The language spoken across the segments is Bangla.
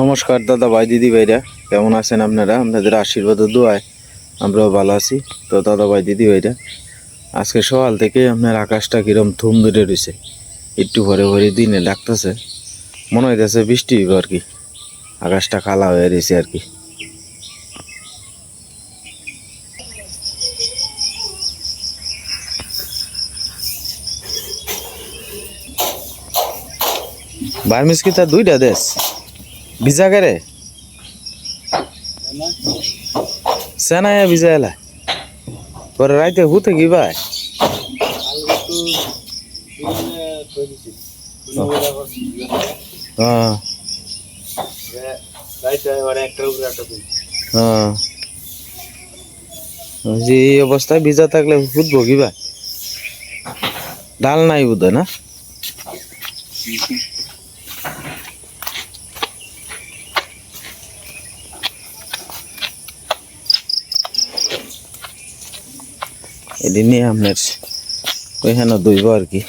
নমস্কার দাদা ভাই, দিদি ভাইরা। কেমন আছেন আপনারা? আপনাদের আশীর্বাদ দোয়ায় আমরাও ভালো আছি। তো দাদা ভাই, দিদি ভাইরা, আজকে সকাল থেকে আপনার আকাশটা কিরম থুম ধরে রয়েছে। একটু ভরে ভরে দিনে ডাকতেছে। মনে হইতেছে বৃষ্টি হইব আর কি। আকাশটা কালা হয়ে রয়েছে আর কি। বার্মিস কি তার দুইটা দেশ? ভিজা করে সেনায় ভিজা এলা পরে রাইতে হুতে কি ভাই হ্যাঁ। হ্যাঁ। যে এই অবস্থায় ভিজা থাকলে ফুটবো কি ভাই ডাল নাই বোধ না? নিয়ে আপনার ওইখানে দইব আর কি।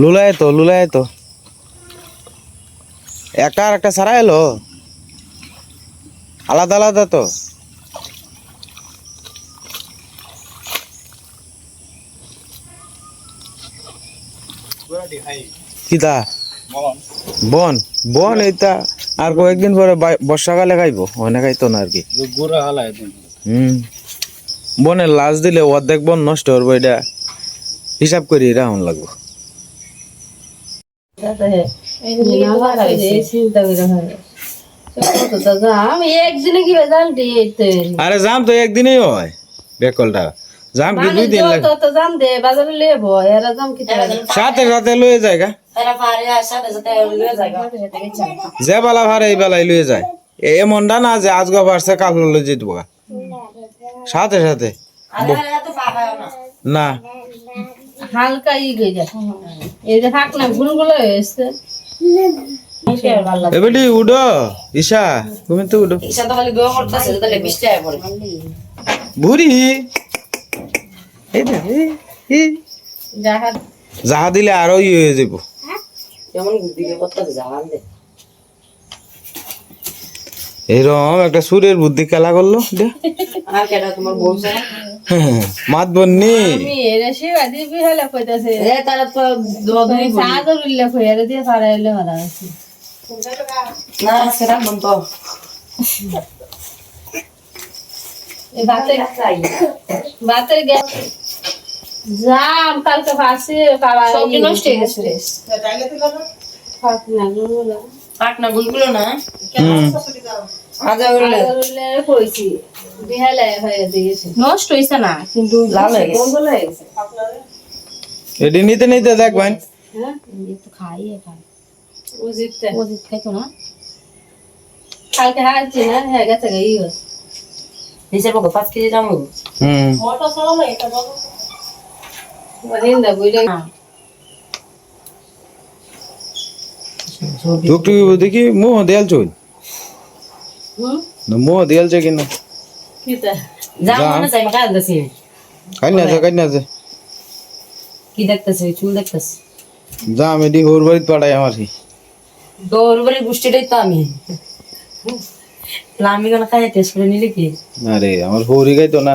লুলায় তো লুলায় তো একটা আর একটা সারা এলো? আলাদা আলাদা তো। কিতা বন বন এইটা আর কয়েকদিন পরে বর্ষাকালে খাইব অনেক খাইতো না আর কি হুম বনের লাশ দিলে অর্ধেক বন নষ্ট করব এটা হিসাব করি রাউন লাগবো আরে জাম তো একদিনেই হয় বেকলটা জাম কি দুই দিন লাগে? তো জান দে বাজারে লেব এরা জাম কি সাথে সাথে লয়ে যায় গা। যে বেলা ভারে এই বেলায় লয়ে যায়। এ- এমনটা না যে আজকে পারছে কাল লয়ে যেতে সাথে সাথে। না। হালকা ই গই যা এই যে থাক না গুলগুলো হয়েছে এবেলি উডো ঈশা তুমি তো উডো ভুরি এই। যাহা যাহা দিলে আরও ই হয়ে যাব। এরকম একটা সুরের বুদ্ধি খেলা করল মাত বন্নি। ভাতের ভাতের গ্যাস জাম কালকে ফাঁসে বাবা সবজি নষ্ট হয়ে গেছে। গুলগুলো পাটনা গুলগুলো না? আদা গুলো কইছি বিহালে হয়ে দিয়েছে। নষ্ট হয়েছে না কিন্তু লাল হয়ে গেছে। নিতে নিতে হ্যাঁ? একটু খাই ওজিত খাইতো না? কালকে না? হ্যাঁ ইয়ে কেজি দাম হুম। দেখি মোহ দেয়াল চল মোহ দেয়াল চে কিনা কি দেখতেছে চুল দেখতেছে যা আমি দি হোর বাড়িতে পাঠাই আমার কি দৌড় বাড়ি গোষ্ঠীটাই তো আমি আমি কেন খাই টেস্ট করে নিলে কি আরে আমার হরি গাই তো না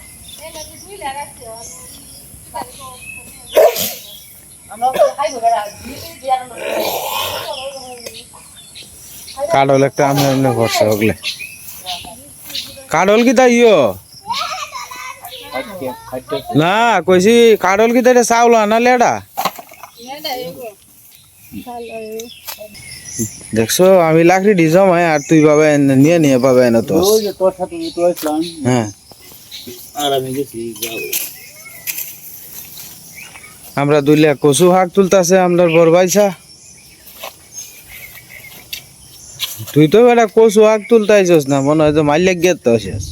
কাডল একটা আমি এমনি ভরসা হগলে কাডল কি তাই না, কইছি কাডল কি তাই চাউল আনালে এটা দেখছ, আমি লাকড়ি দি জমাই আর তুই পাবে নিয়ে নিয়ে পাবে না তো হ্যাঁ। আর আমি গেছি যাব। আমরা দুইলা কচু শাক তুলতাছে আমরা বড় ভাইসা তুই তো বেটা কচু শাক তুলতাইছস না মনে হয় তো মাইলে তো শেষ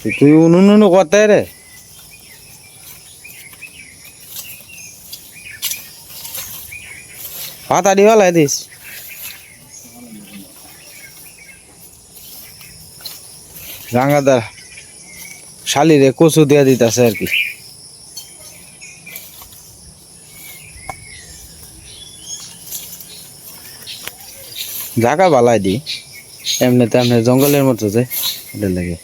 তুই- উনুন উনু কথায় রে। পাতাড়ি হলাই দিস। রাঙাদার শালিরে কচু দিয়া দিতেছে আর কি। জাগা বালাই দি এমনিতে এমনি জঙ্গলের মতো যে, এটা লাগে।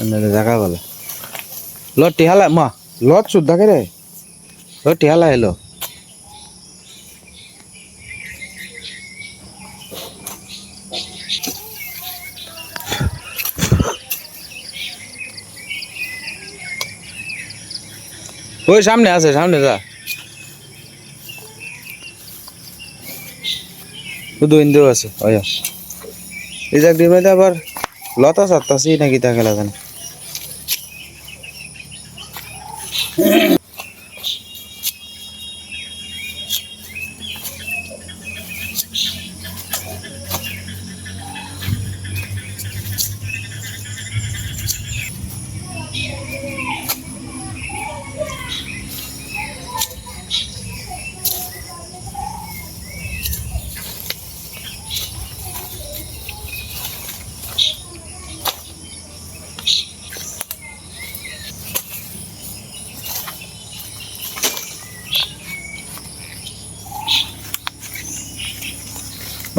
এমনিতে জাগা বালা লটি হালা, মা লত সুদ থাকে রে? লটি হালা এলো। ওই সামনে আছে, সামনে যা। শুধু ইন্দু আছে, ওই এই চাকরি আবার লতা সাত্তাছি নাকি তা খেলা জানে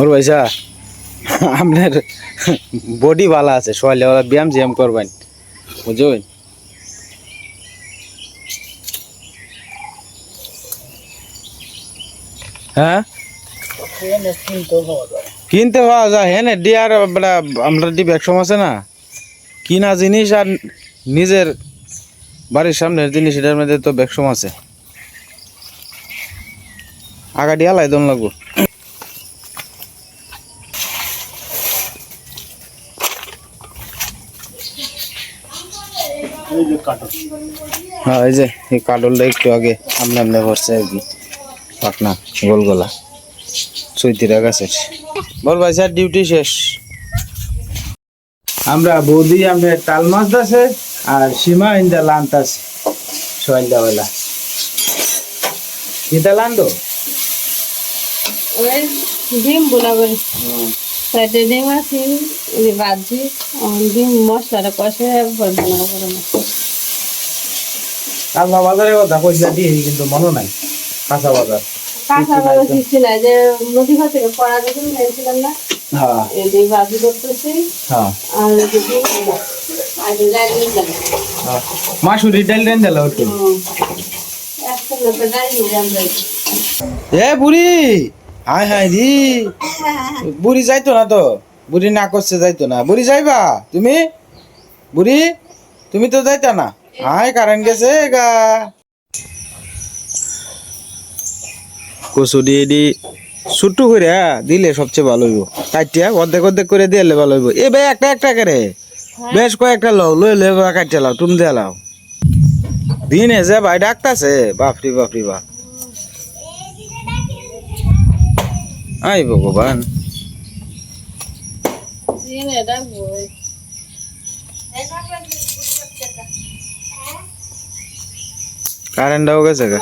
ওর ভাইসা আপনার বডি ভালো আছে সকালে ওরা ব্যায়াম জ্যাম করবেন। বুঝবেন হ্যাঁ? কিনতে পাওয়া যায় হ্যাঁ না ডিয়ার আমরা ডি ব্যাগসম আছে না। কিনা জিনিস আর নিজের বাড়ির সামনের জিনিস, এটার মধ্যে তো ব্যাগসম আছে। আগা ডিয়া লাই দন লাগবো এই যে কাটো হ্যাঁ এই যে এই কাডলটা একটু আগে আমনে আমনে ভরছে আর কি। পাকনা গোল গোলা চৈতিরা গাছের বল ভাই স্যার ডিউটি শেষ। আমরা বৌদি আমরা তাল মাছ আছে আর সীমা ইন্দা লান্ত আছে। সন্ধ্যা বেলা কিতা লান্দো ওই ডিম বোনা করি। সাইডে ডিম আছে ভাজি ডিম মশলাটা কষে বোনা করে। কাঁচা বাজারের কথা কইসা দিয়ে কিন্তু মনে নাই। কাঁচা বাজার। কাঁচা কিছু নাই যে নদী পড়া যখন না হ্যাঁ। এই যে ভাজি করতেছি হ্যাঁ। আর। আর ডাল দিলাম। হ্যাঁ। মাসুরি ডাল দেন একটু। এ বুড়ি হাই রি। বুড়ি যাইতো না তো? বুড়ি না করছে যাইতো না। বুড়ি যাইবা তুমি? বুড়ি তুমি তো যাইতা না? হাই কারেন্ট গেছে গা। কচু দিয়ে দি। ছুট্টু করে দিলে সবচেয়ে ভালো হইব। কাটিয়া অর্ধেক অর্ধেক করে দিলে ভালো হইব। এ ভাই একটা একটা করে। বেশ কয়েকটা লও লই লই কাটিয়া লাও তুমি দিয়ে লাও। দিনে যে ভাই ডাকতাছে বাপরি বাপরি বাপ। আই ভগবান। দিনে ডাকবো। কারেন্টটাও গেছে গা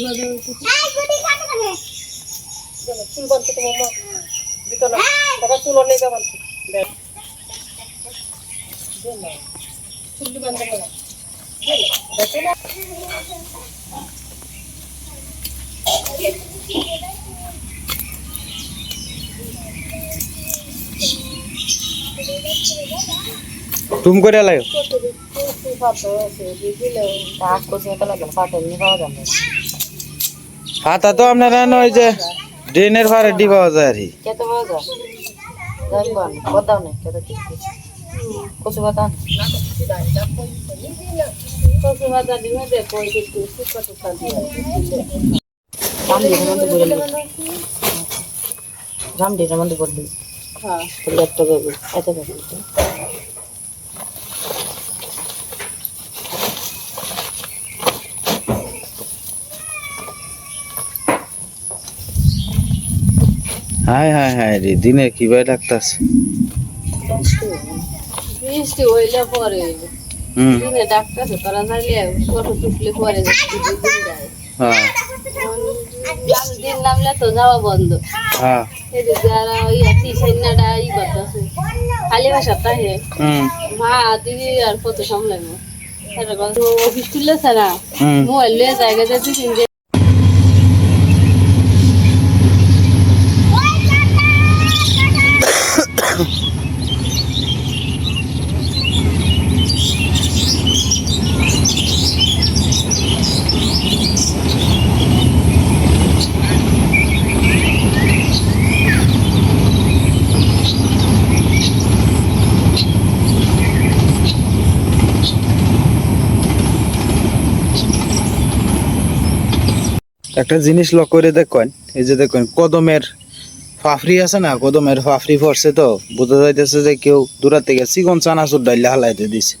করে উঠেছি। তুম করে লাইও করছে তো নিয়ে আপনারা ওই যে ড্রেনের ভাড়া ডি পাওয়া যায় আর কি। খেতে পাওয়া যায় জানব না কোথাও নেই খেতে ঠিক কচু পাতা কচু ভাজা ডিমে দে, কই দিচ্ছি, শুক্তো টুক্তো দিয়ে। রামডির মধ্যে বলে দিবি রামডির মধ্যে বলে দিবি হ্যাঁ তাহলে একটা করবি এত করবি হায় হায় হায় রে দিনে কি ভাই লাগতাছে? বৃষ্টি হইলে পরে। দিনে ডাক্তার তারা নাইলে ফটো টুকলে পরে দিন হ্যাঁ। দিন নামলে তো যাওয়া বন্ধ। হ্যাঁ। এদিকে যারা ইয়া তিসাইনাটা ই করতেছে। খালি ভাষা হুম। মা দিদি আর কত এরকম অফিস তুলেছে না। মোবাইল লিয়ে জায়গা দিয়ে একটা জিনিস লক্ষ্য করে দেখেন, এই যে দেখেন, কদমের ফাফরি আছে না, কদমের ফাফরি পড়ছে তো, বোঝা যাইতেছে যে কেউ দূরার থেকে চিকন চানাচুর ডাইলে হালাইতে দিছে।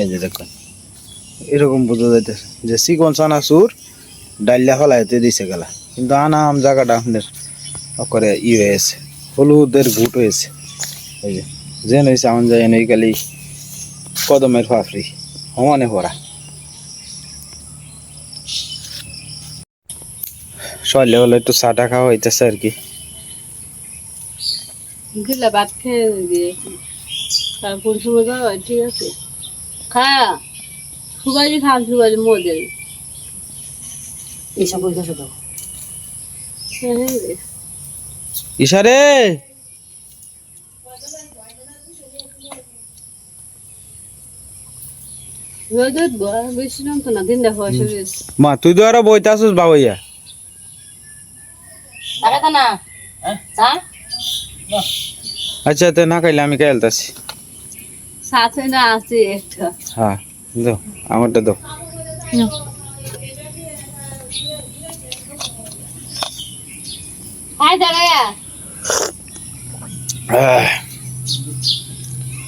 এই যে দেখেন, এরকম বোঝা যাইতেছে যে চিকন চানাচুর ডাইলে হালাইতে দিছে গেলা। কিন্তু আনাম জায়গাটা আপনার করে ই হয়েছে, হলুদের ভুট হয়েছে। এই যে, যেন হয়েছে আমার যায় এই খালি কদমের ফাফরি সমানে ভরা। সকালে হলে একটু চাটা খাওয়া হইতেছে আর কি। দিলে ভাত খেয়ে তারপর সময় যাওয়া ঠিক আছে? খা। সুবাজি খান সুবাজি মজে এইসব বলতে শুধু ইশারে! বেশি না দিন দেখো মা তুই তো আরও বইতে আসুস বাবাইয়া। টাকা চা আচ্ছা তো না খাইলে আমি খেলতাছি সাথে না আছে একটা। হ্যাঁ দো আমারটা দো। হাই দাঁড়ায়া।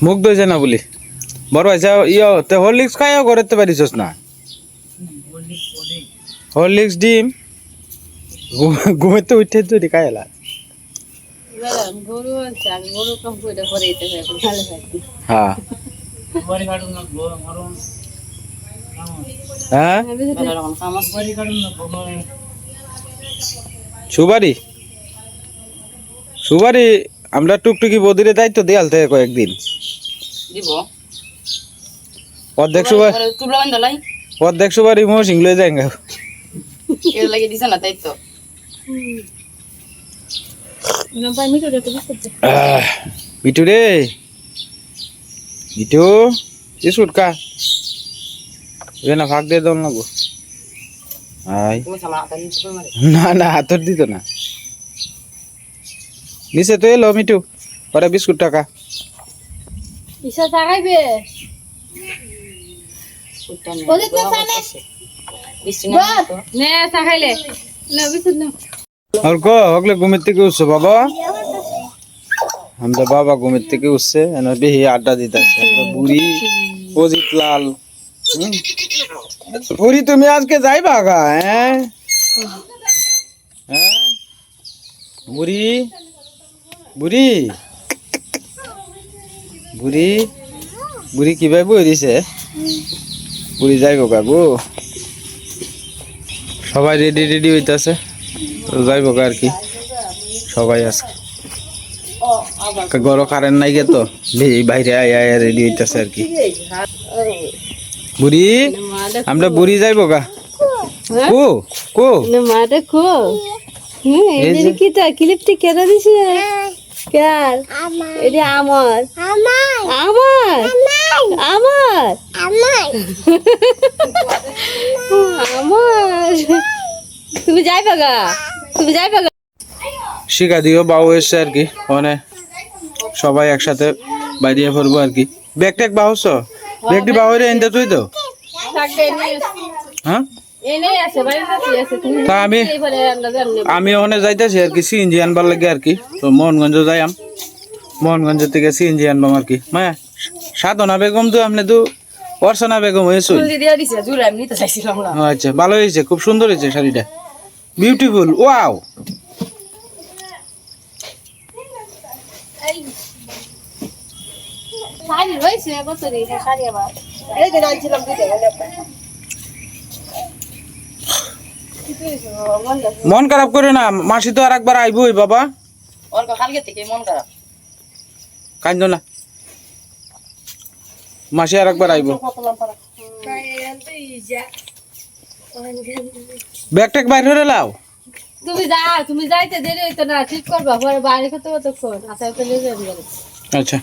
মুখ দইছে না বলি? বড় হয়েছে ইয় তে হরলিক্স খাইও করতে পারিস না? হরলিক্স ডিম? ঘু- ঘুমেতে উঠে এটা ভালো থাকবে হ্যাঁ। হ্যাঁ? সুবারি? সুবারি আমরা টুকটুকি বদিরে দায়িত্ব দেয়াল থেকে কয়েকদিন। দিব। অর্ধেক সুবার অর্ধেক সুবারি মহসিং লয়ে যায় এর লাগে দিছে না তাই তো। মিঠু রে মিঠু এ না ফাঁক দিয়ে দল মারে না না হাতর দিত না নিচে তো এলো মিঠু ওরা বিস্কুট টাকা ইসা আর কো হকলে ঘুমের থেকে উঠছো বাবা? আমরা বাবা ঘুমের থেকে উঠছে বেহি আড্ডা দিতেছে। বুড়ি, অজিত লাল। বুড়ি, তুমি আজকে যাইবা গা হ্যাঁ? হ্যাঁ? বুড়ি বুড়ি? বুড়ি বুড়ি কীভাবে বই দিছে? বুড়ি যাইব কাকু সবাই রেডি রেডি হইতাছে। তো যাইব আর কি সবাই আজকে। গরম কারেন্ট নাই গে তো বাইরে আয় আয় রেডি হইতাছে আর কি। বুড়ি আমরা বুড়ি যাইব গা। কো কো। কি তা ক্লিপটি কেটে দিছে? কার? এটা আমার। আমার? আমার? আমার। আমার তুমি যাইবা গা তুমি যাইবা গা শিখা দিও বাউ এসছে আর কি মানে সবাই একসাথে বাইরে পড়ব আর কি। ব্যাগ ট্যাগ বাহুস ব্যাগটি বাহুরে এনতে তুই তো। হ্যাঁ? তা আমি- আমি ওখানে যাইতেছি আর কি সিএনজি আনবার লাগে আর কি। তো মোহনগঞ্জ যাইয়াম। মোহনগঞ্জ থেকে সিএনজি আনবাম আর কি। মায়া সাধনা বেগম তো আপনি তো অর্চনা বেগম হয়েছো। আমি আচ্ছা ভালো হয়েছে খুব সুন্দর হয়েছে শাড়িটা। বিউটিফুল ওয়াও মন খারাপ করে না মাসি তো আর একবার আইবই বাবা। অল্প কালকে থেকে মন খারাপ। কান্দ না। মাসি আর একবার আইব। ব্যাগ ট্যাগ বাইর হয়ে লাও। তুমি যা তুমি যাইতে দেরি হইতো না ঠিক করবা পরে বাড়ি খেতে কতক্ষণ আচ্ছা তো নিয়ে যাবি আচ্ছা।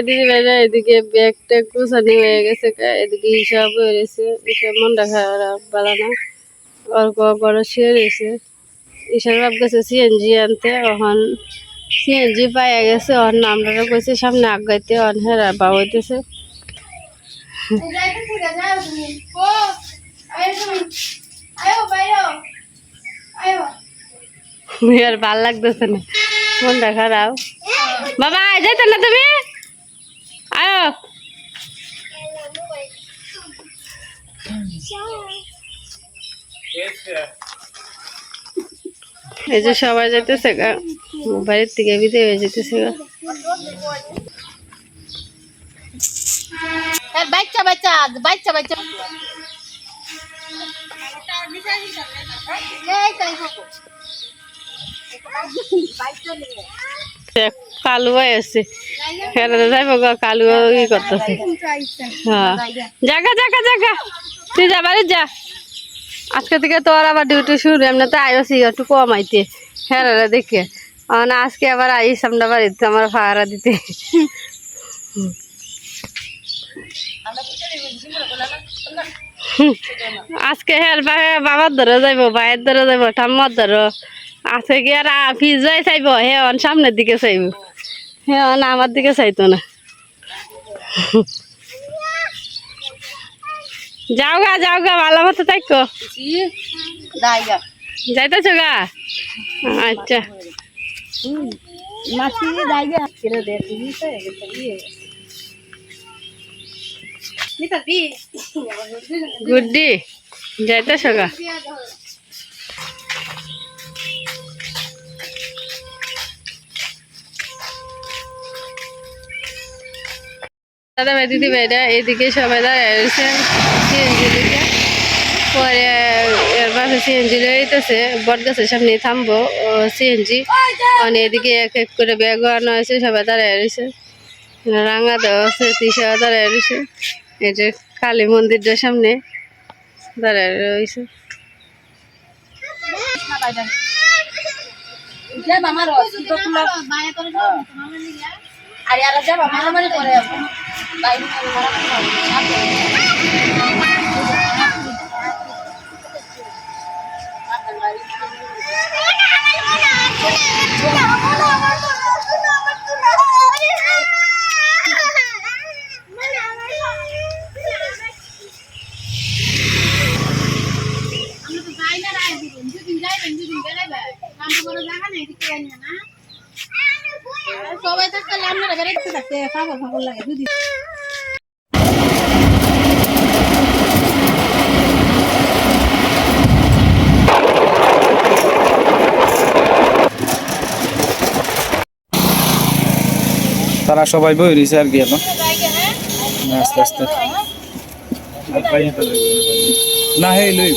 দিদি ভাইরা এদিকে ব্যাগ ট্যাগ গোছানি হয়ে গেছে এদিকে হিসাব হয়ে গেছে হিসাব মনটা খারাপ বালা না। অল্প বড় শুয়ে রয়েছে হিসাব বাপ গেছে সিএনজি আনতে এখন সিএনজি পাইয়া গেছে ওর নামটা কইছে সামনে আগাইতে অন হেরা বাবাইতেছে ভালো লাগতেছে না। মনটা খারাপ। বাবা, যাইতে না তুমি? আয়ো। এই যে সবাই যাইতেছে গা। বাড়ির থেকে বিদে হয়ে যেতেছে গা। বাচ্চা বাচ্চা বাচ্চা বাচ্চা। কালু আছে। খেলাতে যাইব গা কালু ই করতেছে হ্যাঁ। জাগা জাগা জাগা। যা আজকে থেকে তোর আবার ডিউটি শুরু এমনি তো আইসি একটু কম আইতে। হেরারে দেখে। আজকে আবার আইস আমরা বাড়িতে, আমার ভাড়া দিতে। আজকে হের বাবার ধরে যাইব ভাইয়ের ধরে যাইব ঠাম্মার ধরো। আছে কি আর ফিজ যাই চাইব হে অন সামনের দিকে চাইব। হে অন আমার দিকে চাইতো না। যাও গা যাও গা ভালো মতো থাকো। যাইতেছো গা? আচ্ছা। মাছি কিনে গুড্ডি যাইতেছো গা দাদা ভাই দিদি ভাইরা এদিকে সবাই দিকে পরে সিএনজি লইতেছে বট গাছের সামনে থামবো। সিএনজি মানে এদিকে এক এক করে ব্যাগ আনা হয়েছে, সবাই দাঁড়ায় রয়েছে। রাঙা দেওয়া আছে তিসা দাঁড়ায় রয়েছে। এই যে কালী মন্দিরটার সামনে দাঁড়ায় রয়েছে তারা সবাই বই রয়েছে আর কি এখন। আস্তে আস্তে। না হে লই।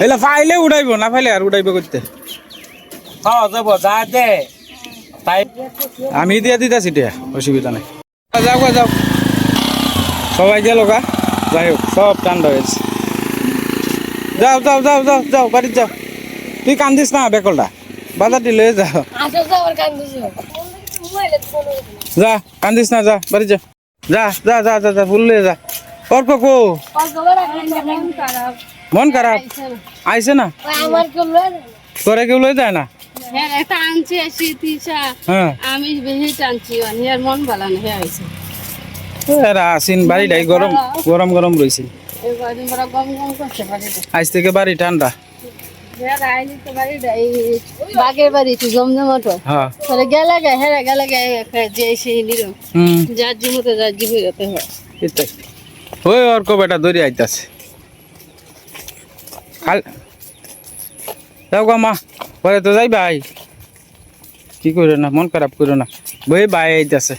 হেলা ফাইলে উড়াইব, না ফাইলে আর উড়াইব করতে খাওয়া যাব যা দে। তাই আমি দিয়ে দিতেছি টিয়া অসুবিধা নাই। যাও যাও। সবাই গেল গা। যাই হোক সব ঠান্ডা হয়েছে যাও যাও যাও যাও যাও বাড়ি যাও। তুই কান্দিস না বেকলটা। বাজারটি লয়ে যাও যা কান্দিস। না যা বাড়ি যা। যা যা যা যা যা ফুল যা। অর্ক কো? মন খারাপ? আইছে না? আমার কেউ তোরে কেউ লয়ে যায় না? হ্যাঁ একটা আনছি আসি তিসা হ্যাঁ। আমি বেশি টানছি আর মন ভালো না হয়ে আসিন বাড়িটাই গরম গরম গরম রয়েছে। আজ থেকে বাড়ি ঠান্ডা। বাগের বাড়ি জমজমাট। হয়। হ্যাঁ গেলে গে হেরা গেলে গে যে সেই নিরম যার জি মতো যার জি হইতে হয়। ওই অর্ক বেটা দৌড়ি আইতাছে। খাল যাও গা মা। পরে তো যাই ভাই। কি করো না মন খারাপ করো না। বই ভাই আইতাছে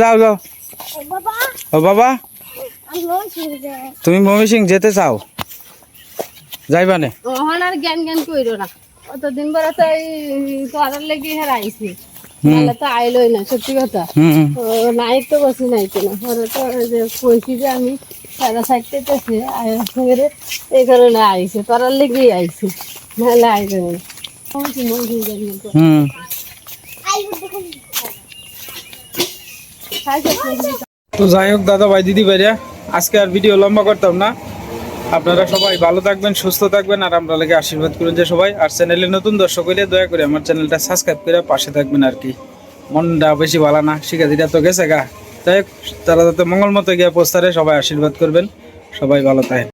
যাও যাও। ও বাবা তুমি মমি সিং যেতে চাও? যাইবা নে? ওখানে আর জ্ঞান জ্ঞান কইরো না। অতদিন পরে তো এই তোরার লেগে হেরা আইছি। হুম। নাহলে তো আইলোই না সত্যি কথা। নাই তো বসি নাই তো না। পরে তো যে কইছি যে আমি সারা সাইডতে তেছে আয়ের এই কারণে আইছে, তোরার লেগেই আইছি, নাহলে আইবে না। হুম। তো যাই হোক দাদা ভাই দিদি ভাইরা, আজকে আর ভিডিও লম্বা করতাম না। আপনারা সবাই ভালো থাকবেন, সুস্থ থাকবেন, আর আমরা লাগে আশীর্বাদ করুন যে সবাই। আর চ্যানেলে নতুন দর্শক হইলে দয়া করে আমার চ্যানেলটা সাবস্ক্রাইব করে পাশে থাকবেন আর কি। মনটা বেশি ভালো না শিক্ষার্থীরা তো গেছে গা। হোক তারা যাতে মঙ্গলমতো গিয়া পোস্টারে সবাই আশীর্বাদ করবেন। সবাই ভালো থাকে